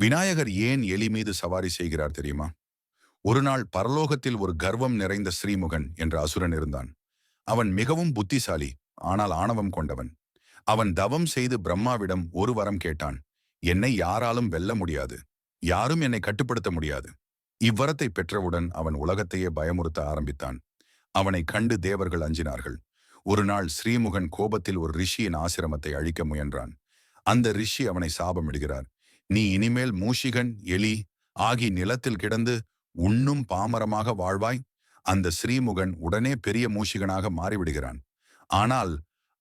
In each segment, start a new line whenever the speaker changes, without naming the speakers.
விநாயகர் ஏன் எலி மீது சவாரி செய்கிறார் தெரியுமா? ஒரு நாள் பரலோகத்தில் ஒரு கர்வம் நிறைந்த ஸ்ரீமுகன் என்ற அசுரன் இருந்தான். அவன் மிகவும் புத்திசாலி ஆனால் ஆணவம் கொண்டவன். அவன் தவம் செய்து பிரம்மாவிடம் ஒரு வரம் கேட்டான் என்னை யாராலும் வெல்ல முடியாது யாரும் என்னை கட்டுப்படுத்த முடியாது. இவ்வரத்தை பெற்றவுடன் அவன் உலகத்தையே பயமுறுத்த ஆரம்பித்தான். அவனை கண்டு தேவர்கள் அஞ்சினார்கள். ஒரு நாள் ஸ்ரீமுகன் கோபத்தில் ஒரு ரிஷியின் ஆசிரமத்தை அழிக்க முயன்றான். அந்த ரிஷி அவனை சாபமிடுகிறார். நீ இனிமேல் மூஷிகன் எலி ஆகி நிலத்தில் கிடந்து உண்ணும் பாமரமாக வாழ்வாய். அந்த ஸ்ரீமுகன் உடனே பெரிய மூஷிகனாக மாறிவிடுகிறான். ஆனால்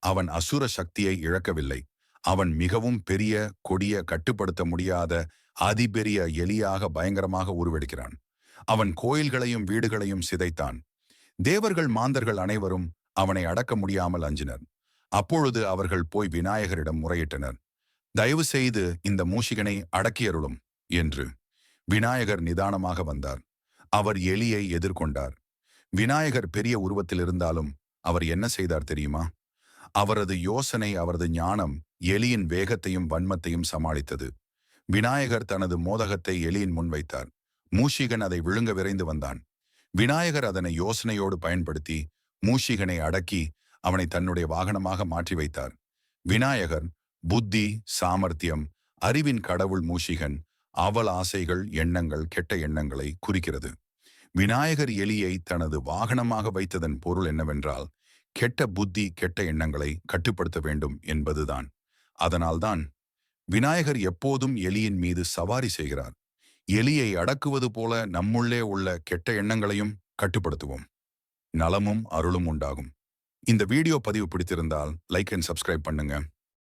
அவன் அசுர சக்தியை இழக்கவில்லை. அவன் மிகவும் பெரிய கொடிய கட்டுப்படுத்த முடியாத அதிபெரிய எலியாக பயங்கரமாக உருவெடுக்கிறான். அவன் கோயில்களையும் வீடுகளையும் சிதைத்தான். தேவர்கள் மாந்தர்கள் அனைவரும் அவனை அடக்க முடியாமல் அஞ்சினர். அப்பொழுது அவர்கள் போய் விநாயகரிடம் முறையிட்டனர். தயவு செய்து இந்த மூஷிகனை அடக்கியருளும் என்று விநாயகர் நிதானமாக வந்தார். அவர் எலியை எதிர்கொண்டார். விநாயகர் பெரிய உருவத்தில் இருந்தாலும் அவர் என்ன செய்தார் தெரியுமா? அவரது யோசனை அவரது ஞானம் எலியின் வேகத்தையும் வன்மத்தையும் சமாளித்தது. விநாயகர் தனது மோதகத்தை எலியின் முன் வைத்தார். மூஷிகன் அதை விழுங்க விரைந்து வந்தான். விநாயகர் அதனை யோசனையோடு பயன்படுத்தி மூஷிகனை அடக்கி அவனை தன்னுடைய வாகனமாக மாற்றி வைத்தார். விநாயகர் புத்தி சாமர்த்தியம் அறிவின் கடவுள் மூஷிகன் அவல் ஆசைகள் எண்ணங்கள் கெட்ட எண்ணங்களை குறிக்கிறது. விநாயகர் எலியை தனது வாகனமாக வைத்ததன் பொருள் என்னவென்றால் கெட்ட புத்தி கெட்ட எண்ணங்களை கட்டுப்படுத்த வேண்டும் என்பதுதான். அதனால்தான் விநாயகர் எப்போதும் எலியின் மீது சவாரி செய்கிறார். எலியை அடக்குவது போல நம்முள்ளே உள்ள கெட்ட எண்ணங்களையும் கட்டுப்படுத்துவோம். நலமும் அருளும் உண்டாகும். இந்த வீடியோ பதிவு பிடித்திருந்தால் லைக் அண்ட் சப்ஸ்கிரைப் பண்ணுங்க.